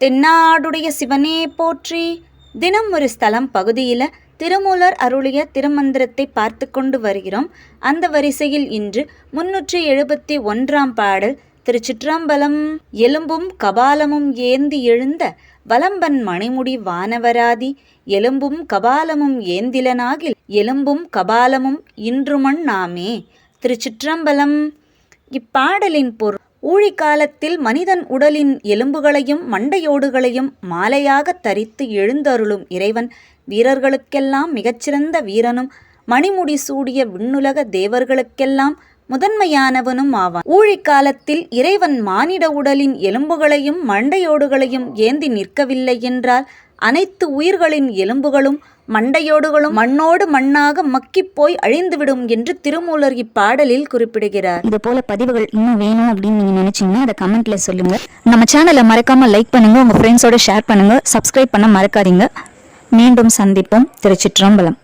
தென்னாடுடைய சிவனே போற்றி. தினம் ஒரு ஸ்தலம் பகுதியில் திருமூலர் அருளிய திருமந்திரத்தை பார்த்து கொண்டு வருகிறோம். அந்த வரிசையில் இன்று முன்னூற்றி எழுபத்தி ஒன்றாம் பாடல் திருச்சிற்றம்பலம். எலும்பும் கபாலமும் ஏந்தி எழுந்த வலம்பன் மணிமுடி வானவராதி எலும்பும் கபாலமும் ஏந்திலனாகில் எலும்பும் கபாலமும் இன்றுமண் நாமே. திருச்சிற்றம்பலம். இப்பாடலின் பொருள் ஊழிக்காலத்தில் மனிதன் உடலின் எலும்புகளையும் மண்டையோடுகளையும் மாலையாக தரித்து எழுந்தருளும் இறைவன். வீரர்களுக்கெல்லாம் மிகச்சிறந்த வீரனும் மணிமுடி சூடிய விண்ணுலக தேவர்களுக்கெல்லாம் முதன்மையானவனும் ஆவான். ஊழிக்காலத்தில் இறைவன் மானிட உடலின் எலும்புகளையும் மண்டையோடுகளையும் ஏந்தி நிற்கவில்லை என்றால் அனைத்து உயிர்களின் எலும்புகளும் மண்டையோடுகளும் மண்ணோடு மண்ணாக மக்கிப் போய் அழிந்துவிடும் என்று திருமூலர் இப்பாடலில் குறிப்பிடுகிறார். இது போல பதிவுகள் இன்னும் வேணும் அப்படின்னு நீங்க நினைச்சீங்கன்னா அதை கமெண்ட்ல சொல்லுங்க. நம்ம சேனலை மறக்காம லைக் பண்ணுங்க உங்க ஃப்ரெண்ட்ஸோட ஷேர் பண்ணுங்க சப்ஸ்கிரைப் பண்ண மறக்காதீங்க. மீண்டும் சந்திப்போம். திருச்சிற்றம்பலம்.